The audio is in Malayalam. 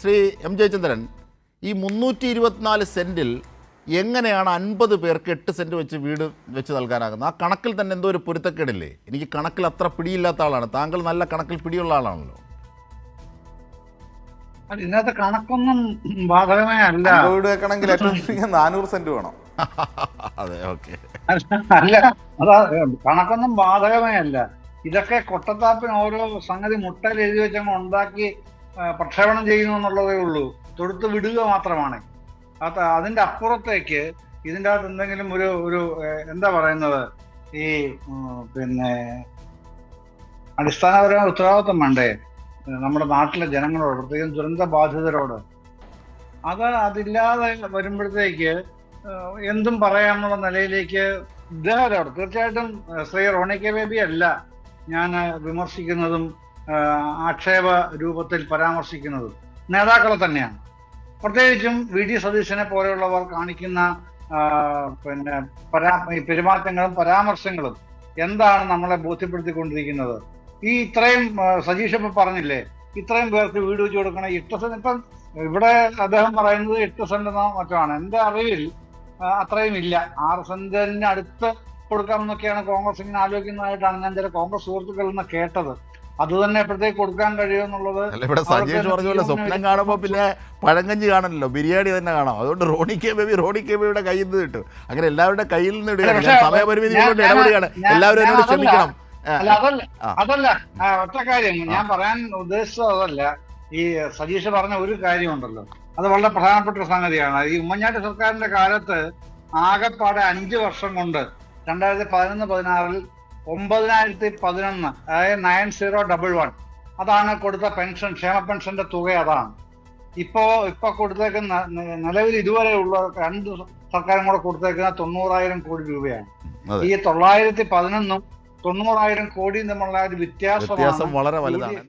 ശ്രീ എം ജയചന്ദ്രൻ ഈ മുന്നൂറ്റി ഇരുപത്തിനാല് സെന്റിൽ എങ്ങനെയാണ് അൻപത് പേർക്ക് എട്ട് സെന്റ് വെച്ച് വീട് വെച്ച് നൽകാനാകുന്നത്? ആ കണക്കിൽ തന്നെ എന്തോ ഒരു പൊരുത്തക്കേടില്ലേ? എനിക്ക് കണക്കിൽ അത്ര പിടിയില്ലാത്ത ആളാണ്. താങ്കൾ നല്ല കണക്കിൽ പിടിയുള്ള ആളാണല്ലോ. ഇതിനകത്ത് കണക്കൊന്നും ബാധകമേ അല്ല. വെക്കണമെങ്കിൽ നാനൂറ് സെന്റ് വേണം. അതെ ഓക്കെ. അല്ല അതാ കണക്കൊന്നും ബാധകമേ അല്ല. ഇതൊക്കെ കൊട്ടത്താപ്പിന് ഓരോ സംഗതി മുട്ടയിൽ എഴുതി വെച്ചങ്ങ് ഉണ്ടാക്കി പ്രക്ഷേപണം ചെയ്യുന്നു എന്നുള്ളതേ ഉള്ളൂ. തൊടുത്ത് വിടുക മാത്രമാണ്. അത് അതിന്റെ അപ്പുറത്തേക്ക് ഇതിന്റെ അകത്ത് എന്തെങ്കിലും ഒരു ഒരു എന്താ പറയുന്നത്? ഈ പിന്നെ അടിസ്ഥാനപരമായ ഉത്തരവാദിത്വം വേണ്ടേ? നമ്മുടെ നാട്ടിലെ ജനങ്ങളോട് പ്രത്യേകിച്ചും ദുരന്ത ബാധിതരോട്. അത് അതില്ലാതെ വരുമ്പോഴത്തേക്ക് എന്തും പറയാമെന്നുള്ള നിലയിലേക്ക് ഇദ്ദേഹത്തോട് തീർച്ചയായിട്ടും ശ്രീ റോണി കെ ബേബി അല്ല. ഞാൻ വിമർശിക്കുന്നതും ആക്ഷേപ രൂപത്തിൽ പരാമർശിക്കുന്നത് നേതാക്കളെ തന്നെയാണ്. പ്രത്യേകിച്ചും വി ഡി സതീശനെ പോലെയുള്ളവർ കാണിക്കുന്ന പിന്നെ പരാ പെരുമാറ്റങ്ങളും പരാമർശങ്ങളും എന്താണ് നമ്മളെ ബോധ്യപ്പെടുത്തിക്കൊണ്ടിരിക്കുന്നത്? ഈ ഇത്രയും സജീഷ് ഇപ്പൊ പറഞ്ഞില്ലേ ഇത്രയും പേർക്ക് വീട് വെച്ച് കൊടുക്കണം എട്ട് സെന്റ് ഇപ്പം ഇവിടെ അദ്ദേഹം പറയുന്നത് എട്ട് സെന്റ് എന്നോ മറ്റോ ആണ്. എന്റെ അറിവിൽ അത്രയും ഇല്ല. ആറ് സെന്റിന് അടുത്ത് കൊടുക്കാമെന്നൊക്കെയാണ് കോൺഗ്രസ് ഇങ്ങനെ ആലോചിക്കുന്നതായിട്ടാണ് ഞാൻ ചില കോൺഗ്രസ് സുഹൃത്തുക്കളിൽ നിന്ന് കേട്ടത്. അത് തന്നെ എപ്പോഴത്തേക്ക് കൊടുക്കാൻ കഴിയുമെന്നുള്ളത് ഇവിടെ സജീഷ് പറഞ്ഞ പോലെ സ്വപ്നം കാണുമ്പോൾ പിന്നെ പഴങ്കഞ്ഞി കാണണല്ലോ ബിരിയാണി തന്നെ കാണാം. അതുകൊണ്ട് റോണി കെ ബേബി റോണി കെ ബേബിയുടെ കയ്യിൽ നിന്ന് കിട്ടും. അങ്ങനെ എല്ലാവരുടെ കയ്യിൽ നിന്ന് ഇടുകയാണ്. സമയപരിമിതി കൊണ്ട് ഇടപെടുകയാണ്. എല്ലാവരും എന്നോട്. ക്ഷമിക്കണം. അല്ല അതല്ല. അതല്ല. ഒറ്റ കാര്യം. ഞാൻ പറയാൻ ഉദ്ദേശിച്ചത് അതല്ല. ഈ സജീഷ് പറഞ്ഞ ഒരു കാര്യമുണ്ടല്ലോ. അത് വളരെ പ്രധാനപ്പെട്ട ഒരു സംഗതിയാണ്. ഈ ഉമ്മൻചാണ്ടി സർക്കാരിന്റെ കാലത്ത് ആകെപ്പാടെ അഞ്ച് വർഷം കൊണ്ട് രണ്ടായിരത്തി പതിനൊന്ന് പതിനാറിൽ ഒമ്പതിനായിരത്തി പതിനൊന്ന് അതായത് നയൻ സീറോ ഡബിൾ വൺ. അതാണ് കൊടുത്ത പെൻഷൻ ക്ഷേമ പെൻഷന്റെ തുക അതാണ്. ഇപ്പോ ഇപ്പൊ കൊടുത്തേക്കുന്ന നിലവിൽ ഇതുവരെ ഉള്ള രണ്ട് സർക്കാരും കൂടെ കൊടുത്തേക്കുന്ന തൊണ്ണൂറായിരം കോടി രൂപയാണ്. ഈ തൊള്ളായിരത്തി പതിനൊന്നും തൊണ്ണൂറായിരം കോടിയും തമ്മിലുള്ള ഒരു വ്യത്യാസം വളരെ വലുതാണ്.